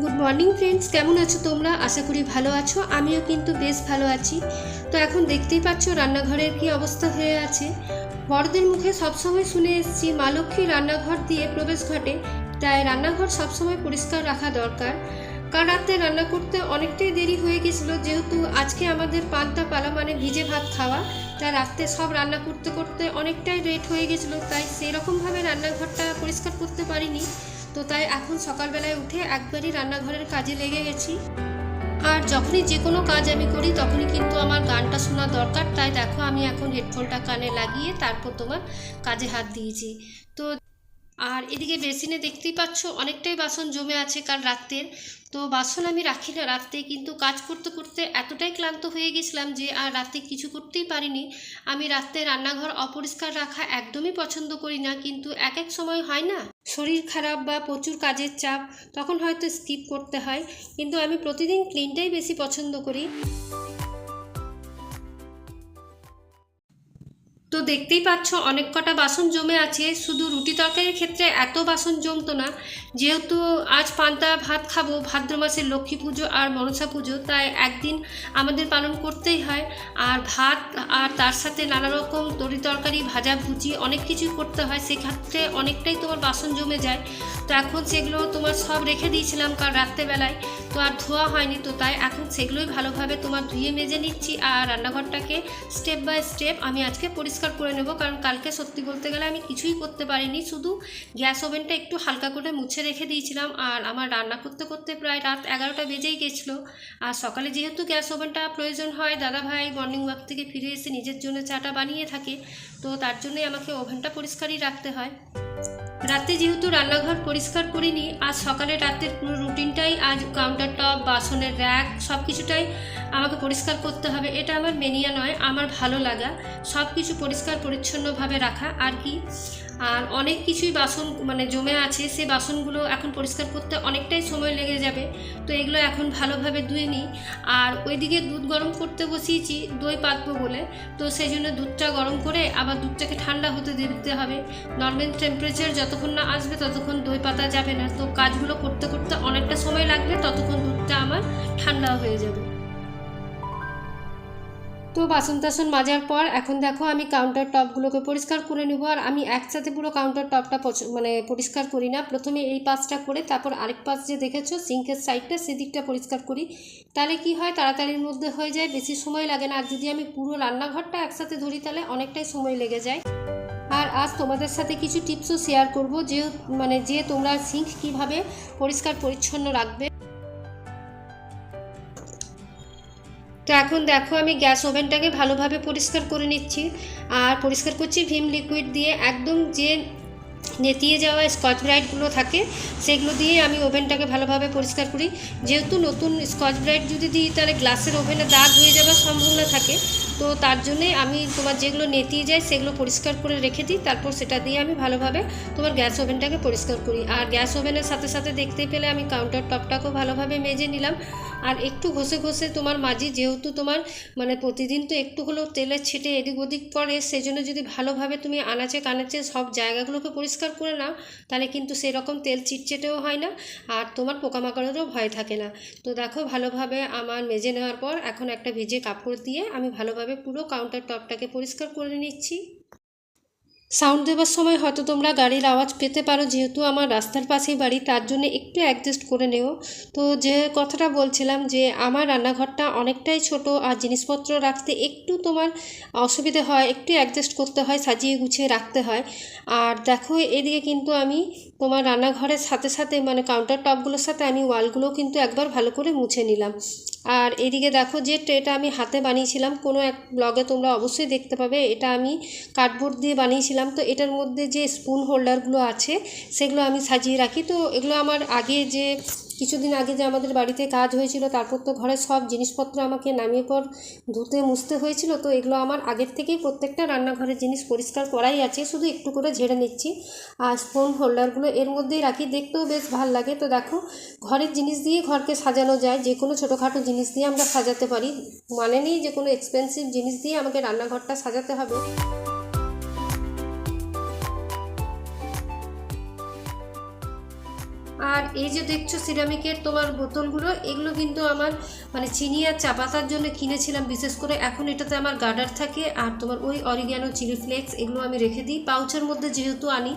Good morning friends কেমন আছো তোমরা? আশা করি ভালো আছো। আমিও কিন্তু বেশ ভালো আছি। তো এখন দেখতেই পাচ্ছ রান্নাঘরের কি অবস্থা হয়ে আছে। বড়দের মুখে সবসময় শুনে এসেছি, মা লক্ষ্মী রান্নাঘর দিয়ে প্রবেশ ঘটে। তাই রান্নাঘর সবসময় পরিষ্কার রাখা দরকার। কাল রাতে রান্না করতে অনেকটাই দেরি হয়ে গেছিল। যেহেতু আজকে আমাদের পান্তা পালা মানে ভিজে ভাত খাওয়া তাই রাত্রে সব রান্না করতে করতে অনেকটাই লেট হয়ে গেছিল। তাই সেই রকমভাবে রান্নাঘরটা পরিষ্কার করতে পারিনি। তো তাই এখন সকালবেলায় উঠে একবারই রান্নাঘরের কাজে লেগে গেছি। আর যখনই যে কোনো কাজ আমি করি, তখনই কিন্তু আমার গানটা শোনা দরকার। তাই দেখো, আমি এখন হেডফোনটা কানে লাগিয়ে তারপর তোমার কাজে হাত দিয়েছি। তো আর এদিকে বেসিনে দেখতেই পাচ্ছ, অনেকটাই বাসন জমে আছে কাল রাত্রের। তো বাসন আমি রাখি না, রাত্রে কিন্তু কাজ করতে করতে এতটাই ক্লান্ত হয়ে গেছিলাম যে আর রাতে কিছু করতেই পারিনি। আমি রাত্রে রান্নাঘর অপরিষ্কার রাখা একদমই পছন্দ করি না, কিন্তু এক এক সময় হয় না। শরীর খারাপ বা প্রচুর কাজের চাপ, তখন হয়তো স্কিপ করতে হয়। কিন্তু আমি প্রতিদিন ক্লিনটাই বেশি পছন্দ করি। তো দেখতেই পাচ্ছ, অনেক কটা বাসন জমে আছে। শুধু রুটি তরকারির ক্ষেত্রে এত বাসন জমতো না। যেহেতু আজ পান্তা ভাত খাব, ভাদ্র মাসের লক্ষ্মী পুজো আর মনসা পুজো, তাই একদিন আমাদের পালন করতেই হয়। আর ভাত আর তার সাথে নানা রকম তরি তরকারি, ভাজা ভুজি, অনেক কিছুই করতে হয়। সেক্ষেত্রে অনেকটাই তোমার বাসন জমে যায়। তো এখন সেগুলো তোমার সব রেখে দিয়েছিলাম কাল রাত্রেবেলায়। তো আর ধোয়া হয়নি তো, তাই এখন সেগুলোই ভালোভাবে তোমার ধুয়ে মেজে নিচ্ছি আর রান্নাঘরটাকে স্টেপ বাই স্টেপ আমি আজকে পরিষ্কার করে নেব। কারণ কালকে সত্যি বলতে গেলে আমি কিছুই করতে পারিনি, শুধু গ্যাস ওভেনটা একটু হালকা করে মুছে রেখে দিয়েছিলাম আর আমার রান্না করতে করতে প্রায় রাত এগারোটা বেজেই গেছিল। আর সকালে যেহেতু গ্যাস ওভেনটা প্রয়োজন হয় দাদা ভাই মর্নিং ওয়াক থেকে ফিরে এসে নিজের জন্য চাটা বানিয়ে থাকে, তো তার জন্যই আমাকে ওভেনটা পরিষ্কারই রাখতে হয়। রাতে যেহেতু রান্নাঘর পরিষ্কার করিনি, আজ সকালে রাতের পুরো রুটিনটাই আজ কাউন্টার টপ বাসনের র্যাক সব কিছুটাই আমাকে পরিষ্কার করতে হবে। এটা আমার মেনিয়া নয়, আমার ভালো লাগা। সব কিছু পরিষ্কার, পরিচ্ছন্নভাবে রাখা, আর কি? আর অনেক কিছুই বাসন মানে জমে আছে, সে বাসনগুলো এখন পরিষ্কার করতে অনেকটাই সময় লেগে যাবে। তো এগুলো এখন ভালোভাবে ধুয়ে নিই। আর ওইদিকে দুধ গরম করতে বসিয়েছি, দই পাতবো বলে। তো সেই জন্য দুধটা গরম করে আবার দুধটাকে ঠান্ডা হতে দিতে হবে। নর্মাল টেম্পারেচার যতক্ষণ না আসবে ততক্ষণ দই পাতা যাবে না। তো কাজগুলো করতে করতে অনেকটা সময় লাগবে, ততক্ষণ দুধটা আমার ঠান্ডা হয়ে যাবে। তো বাসন টাসন মাজার পর এখন দেখো আমি কাউন্টার টপগুলোকে পরিষ্কার করে নেব আর আমি একসাথে পুরো কাউন্টার টপটা মানে পরিষ্কার করি না। প্রথমে এই পাশটা করে তারপর আরেক পাশ যে দেখেছ, সিঙ্কের সাইডটা সেদিকটা পরিষ্কার করি। তাহলে কি হয়? তাড়াতাড়ির মধ্যে হয়ে যায়, বেশি সময় লাগে না। আর যদি আমি পুরো রান্নাঘরটা একসাথে ধরি তাহলে অনেকটাই সময় লেগে যায়। আর আজ তোমাদের সাথে কিছু টিপসও শেয়ার করব যে মানে যে তোমরা সিঙ্ক কীভাবে পরিষ্কার পরিচ্ছন্ন রাখবে। তো এখন দেখো, আমি গ্যাস ওভেনটাকে ভালোভাবে পরিষ্কার করে নিচ্ছি। আর পরিষ্কার করছি ভিম লিকুইড দিয়ে। একদম যে নেতিয়ে যাওয়া স্কচ ব্রাইটগুলো থাকে, সেগুলো দিয়ে আমি ওভেনটাকে ভালোভাবে পরিষ্কার করি। যেহেতু নতুন স্কচ ব্রাইট যদি দিই, তাহলে গ্লাসের ওভেনে দাগ হয়ে যাওয়ার সম্ভাবনা থাকে। তো তার জন্যে আমি তোমার যেগুলো নেতিয়ে যায় সেগুলো পরিষ্কার করে রেখে দিই, তারপর সেটা দিয়ে আমি ভালোভাবে তোমার গ্যাস ওভেনটাকে পরিষ্কার করি। আর গ্যাস ওভেনের সাথে সাথে দেখতে পেলে আমি কাউন্টার টপটাকেও ভালোভাবে মেজে নিলাম। আর একটু ঘষে ঘষে তোমার মাঝি যেহেতু তোমার মানে প্রতিদিন তো একটু হলেও তেলের ছিটে এদিক ওদিক পড়ে সেই জন্য যদি ভালোভাবে তুমি আনাচে কানাচে সব জায়গাগুলোকে পরিষ্কার করে নাও, তাহলে কিন্তু সেরকম তেল চিটচেটেও হয় না আর তোমার পোকামাকড়েরও ভয় থাকে না। তো দেখো ভালোভাবে আমার মেজে নেওয়ার পর এখন একটা ভিজে কাপড় দিয়ে আমি ভালোভাবে পুরো কাউন্টার টপটাকে পরিষ্কার করে নিচ্ছি। সাউন্ড দেওয়ার সময় হয়তো তোমরা গাড়ির আওয়াজ পেতে পারো, যেহেতু আমার রাস্তার পাশেই বাড়ি, তার জন্য একটু অ্যাডজাস্ট করে নেও। তো যে কথাটা বলছিলাম যে, আমার রান্নাঘরটা অনেকটাই ছোট আর জিনিসপত্র রাখতে একটু তোমার অসুবিধে হয়, একটু অ্যাডজাস্ট করতে হয়, সাজিয়ে গুছিয়ে রাখতে হয়। আর দেখো, এদিকে কিন্তু আমি তোমার রান্নাঘরের সাথে সাথে মানে কাউন্টার টপগুলোর সাথে আমি ওয়ালগুলো কিন্তু একবার ভালো করে মুছে নিলাম। আর এদিকে দেখো যে ট্রেটা আমি হাতে বানিয়েছিলাম, কোনো এক ব্লগে তোমরা অবশ্যই দেখতে পাবে। এটা আমি কার্ডবোর্ড দিয়ে বানিয়েছিলাম। তো এটার মধ্যে যে স্পুন হোল্ডারগুলো আছে, সেগুলো আমি সাজিয়ে রাখি। তো এগুলো আমার আগে যে, কিছুদিন আগে যে আমাদের বাড়িতে কাজ হয়েছিল, তারপর তো ঘরের সব জিনিসপত্র আমাকে নামিয়ে পর ধুতে মুছতে হয়েছিল, তো এগুলো আমার আগের থেকেই প্রত্যেকটা রান্নাঘরের জিনিস পরিষ্কার করাই আছে, শুধু একটু করে ঝেড়ে নিচ্ছি। আর স্পুন হোল্ডারগুলো এর মধ্যেই রাখি, দেখতেও বেশ ভালো লাগে। তো দেখো, ঘরের জিনিস দিয়ে ঘরকে সাজানো যায়, যে কোনো ছোটোখাটো জিনিস দিয়ে আমরা সাজাতে পারি। মানে নেই যে কোনো এক্সপেন্সিভ জিনিস দিয়ে আমাকে রান্নাঘরটা সাজাতে হবে। আর এই যে দেখছ সিরামিকের তোমার বোতলগুলো, এগুলো কিন্তু আমার মানে চিনি আর চা পাতার জন্য কিনেছিলাম, বিশেষ করে এখন এটাতে আমার গার্ডার থাকে আর তোমার ওই অরিগ্যানো চিলি ফ্লেক্স এগুলো আমি রেখে দিই। পাউচের মধ্যে যেহেতু আনি,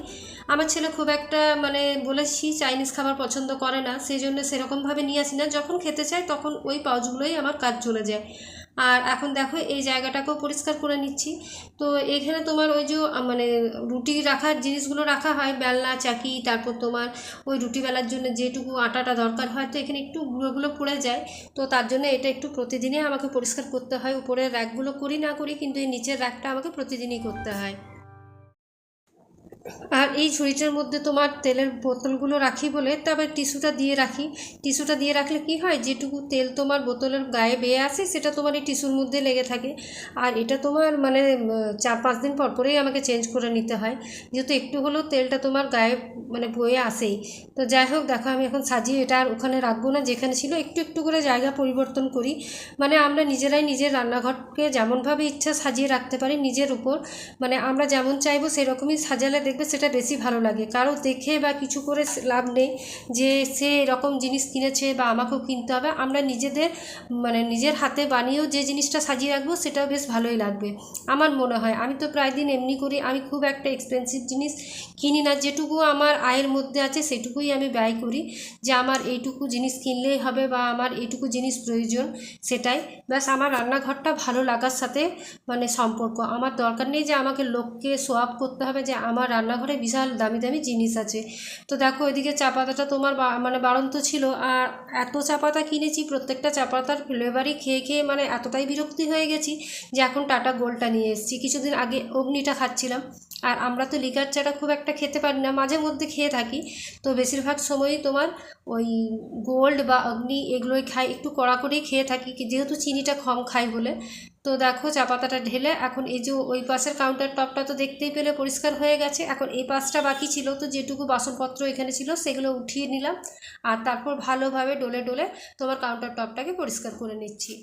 আমার ছেলে খুব একটা মানে বলেছি চাইনিজ খাবার পছন্দ করে না সেই জন্য সেরকমভাবে নিয়ে আসি না। যখন খেতে চাই তখন ওই পাউচগুলোই আমার কাজ চলে যায়। আর এখন দেখো এই জায়গাটাকেও পরিষ্কার করে নিচ্ছি। তো এখানে তোমার ওই যে মানে রুটি রাখার জিনিসগুলো রাখা হয়, বেলনা, চাকি, তারপর তোমার ওই রুটি বেলার জন্য যেটুকু আটাটা দরকার হয়, তো এখানে একটু গুঁড়োগুলো পড়ে যায়। তো তার জন্য এটা একটু প্রতিদিনই আমাকে পরিষ্কার করতে হয়। উপরের র্যাকগুলো করি না করি, কিন্তু এই নিচের র্যাকটা আমাকে প্রতিদিনই করতে হয়। আর এই ঝুড়িটার মধ্যে তোমার তেলের বোতলগুলো রাখি বলে তারপর টিস্যুটা দিয়ে রাখি। টিস্যুটা দিয়ে রাখলে কি হয়, যেটুকু তেল তোমার বোতলের গায়ে বেয়ে আসে, সেটা তোমার এই টিস্যুর মধ্যে লেগে থাকে। আর এটা তোমার মানে চার পাঁচ দিন পর পরেই আমাকে চেঞ্জ করে নিতে হয়। যেহেতু একটু হলেও তেলটা তোমার গায়ে মানে বয়ে আসেই। তো যাই হোক, দেখো আমি এখন সাজিয়ে এটা আর ওখানে রাখব না, যেখানে ছিল একটু একটু করে জায়গা পরিবর্তন করি। মানে আমরা নিজেরাই নিজের রান্নাঘরকে যেমনভাবে ইচ্ছা সাজিয়ে রাখতে পারি নিজের উপর। মানে আমরা যেমন চাইব সেরকমই সাজালে দেখবে সেটা বেশি ভালো লাগে। কারও দেখে বা কিছু করে লাভ নেই যে সে এরকম জিনিস কিনেছে বা আমাকেও কিনতে হবে। আমরা নিজেদের মানে নিজের হাতে বানিয়েও যে জিনিসটা সাজিয়ে রাখব সেটাও বেশ ভালোই লাগবে, আমার মনে হয়। আমি তো প্রায় দিন এমনি করি, আমি খুব একটা এক্সপেন্সিভ জিনিস কিনি না। যেটুকু আমার আয়ের মধ্যে আছে সেটুকুই আমি ব্যয় করি যে আমার এইটুকু জিনিস কিনলেই হবে বা আমার এইটুকু জিনিস প্রয়োজন সেটাই। ব্যাস, আমার রান্নাঘরটা ভালো লাগার সাথে মানে সম্পর্ক। আমার দরকার নেই যে আমাকে লোককে সোয়াব করতে হবে যে আমার রান্নাঘরে বিশাল দামি দামি জিনিস আছে। তো দেখো এদিকে চা পাতাটা তোমার মানে বাড়ন্ত ছিল। আর এত চা পাতা কিনেছি, প্রত্যেকটা চা পাতার ফ্লেভারই খেয়ে খেয়ে মানে এতটাই বিরক্তি হয়ে গেছি যে এখন টাটা গোলটা নিয়ে এসেছি। কিছুদিন আগে অগ্নিটা খাচ্ছিলাম। আর আমরা তো লিকার চাটা খুব একটা খেতে পারি না, মাঝে মধ্যে খেয়ে থাকি। তো বেশিরভাগ সময়ই তোমার ওই গোল্ড বা অগ্নি এগুলোই খাই, একটু কড়া খেয়ে থাকি। যেহেতু চিনিটা কম খাই বলে। তো দেখো, চা পাতাটা ঢেলে এখন এই যে ওই পাশের কাউন্টার টপটা তো দেখতেই পেলে পরিষ্কার হয়ে গেছে। এখন এই পাশটা বাকি ছিল, তো যেটুকু বাসনপত্র এখানে ছিল সেগুলো উঠিয়ে নিলাম আর তারপর ভালোভাবে ডলে ডলে তোমার কাউন্টার টপটাকে পরিষ্কার করে নিচ্ছি।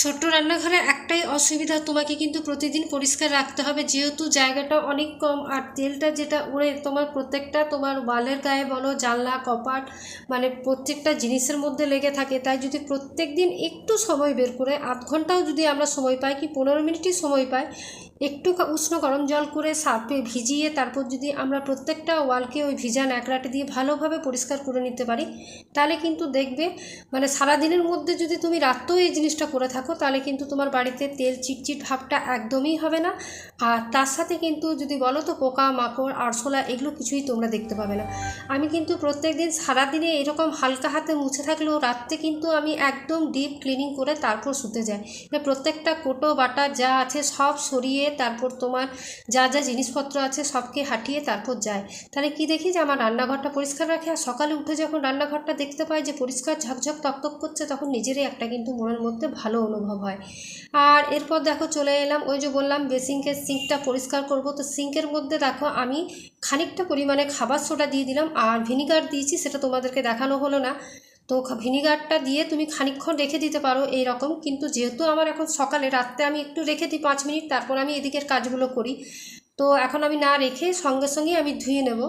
ছোট্ট রান্নাঘরে একটাই অসুবিধা, তোমাকে কিন্তু প্রতিদিন পরিষ্কার রাখতে হবে। যেহেতু জায়গাটা অনেক কম, আর তেলটা যেটা উড়ে তোমার প্রত্যেকটা তোমার ওয়ালের গায়ে বলো, জানলা, কপাট মানে প্রত্যেকটা জিনিসের মধ্যে লেগে থাকে। তাই যদি প্রত্যেক দিন একটু সময় বের করে, আধ ঘন্টাও যদি আমরা সময় পাই, কি পনেরো মিনিটই সময় পাই একটু উষ্ণ গরম জল করে সার্ফে ভিজিয়ে তারপর যদি আমরা প্রত্যেকটা ওয়ালকে ওই ভিজা ন্যাকড়াটি দিয়ে ভালোভাবে পরিষ্কার করে নিতে পারি, তাহলে কিন্তু দেখবে মানে সারাদিনের মধ্যে যদি তুমি রাত্রেও এই জিনিসটা করে থাকো, তাহলে কিন্তু তোমার বাড়িতে তেল চিটচিট ভাবটা একদমই হবে না। আর তার সাথে কিন্তু যদি বলো তো পোকা, মাকড়, আরশোলা, এগুলো কিছুই তোমরা দেখতে পাবে না। আমি কিন্তু প্রত্যেক দিন সারাদিনে এরকম হালকা হাতে মুছে থাকলেও রাত্রে কিন্তু আমি একদম ডিপ ক্লিনিং করে তারপর শুতে যাই। মানে প্রত্যেকটা কোটো, বাটা যা আছে সব সরিয়ে তারপর তোমার যা যা জিনিসপত্র আছে সবকে হাঁটিয়ে তারপর যায় তাহলে কি দেখি যে আমার রান্নাঘরটা পরিষ্কার রাখে আর সকালে উঠে যখন রান্নাঘরটা দেখতে পাই যে পরিষ্কার ঝকঝক তকতক করছে, তখন নিজেরই একটা কিন্তু মনের মধ্যে ভালো অনুভব হয়। আর এরপর দেখো চলে এলাম, ওই যে বললাম বেসিংকের সিঙ্কটা পরিষ্কার করব। তো সিঙ্কের মধ্যে দেখো আমি খানিকটা পরিমাণে খাবার সোডা দিয়ে দিলাম আর ভিনিগার দিয়েছি, সেটা তোমাদেরকে দেখানো হলো না। তো ভিনিগারটা দিয়ে তুমি খানিকক্ষণ রেখে দিতে পারো এই রকম কিন্তু যেহেতু আমার এখন সকালে, রাত্রে আমি একটু রেখে দিই পাঁচ মিনিট, তারপর আমি এদিকের কাজগুলো করি। তো এখন আমি না রেখে সঙ্গে সঙ্গেই আমি ধুয়ে নেব।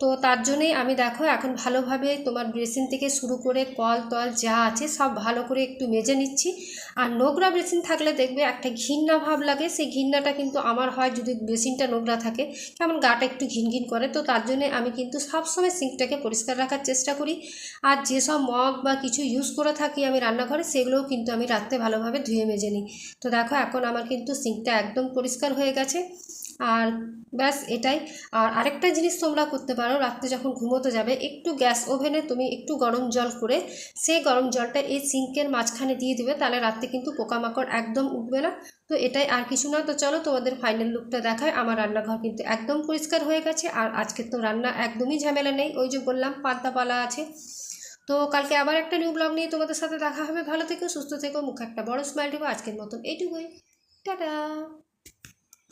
তো তার জন্যেই আমি দেখো এখন ভালোভাবে তোমার বেসিন থেকে শুরু করে কল তল যা আছে সব ভালো করে একটু মেজে নিচ্ছি। আর নোংরা ব্রেসিন থাকলে দেখবে একটা ঘিন্না ভাব লাগে। সেই ঘিন্নাটা কিন্তু আমার হয় যদি ব্রেসিনটা নোংরা থাকে, কেমন গাটা একটু ঘিন ঘিন করে। তো তার জন্যে আমি কিন্তু সবসময় সিঙ্কটাকে পরিষ্কার রাখার চেষ্টা করি। আর যেসব মগ বা কিছু ইউজ করে থাকি আমি রান্নাঘরে, সেগুলোও কিন্তু আমি রাত্রে ভালোভাবে ধুয়ে মেজে নিই। তো দেখো এখন আমার কিন্তু সিঙ্কটা একদম পরিষ্কার হয়ে গেছে। আর ব্যাস এটাই। আর আরেকটা জিনিস তোমরা করতে পারো, রাত্রে যখন ঘুমোতে যাবে, একটু গ্যাস ওভেনে তুমি একটু গরম জল করে সেই গরম জলটা এই সিঙ্কের মাঝখানে দিয়ে দিবে, তাহলে রাত্রে কিন্তু পোকামাকড় একদম উঠবে না। তো এটাই আর কিছু না। তো চলো তোমাদের ফাইনাল লুকটা দেখায় আমার রান্নাঘর কিন্তু একদম পরিষ্কার হয়ে গেছে আর আজকে তো রান্না একদমই ঝামেলা নেই। ওই যে বললাম, পান্তাপালা আছে। তো কালকে আবার একটা নিউ ব্লগ নিয়ে তোমাদের সাথে দেখা হবে। ভালো থেকো, সুস্থ থেকো, মুখে একটা বড় স্মাইল দেবো আজকের মতন এইটুকুই। টাটা!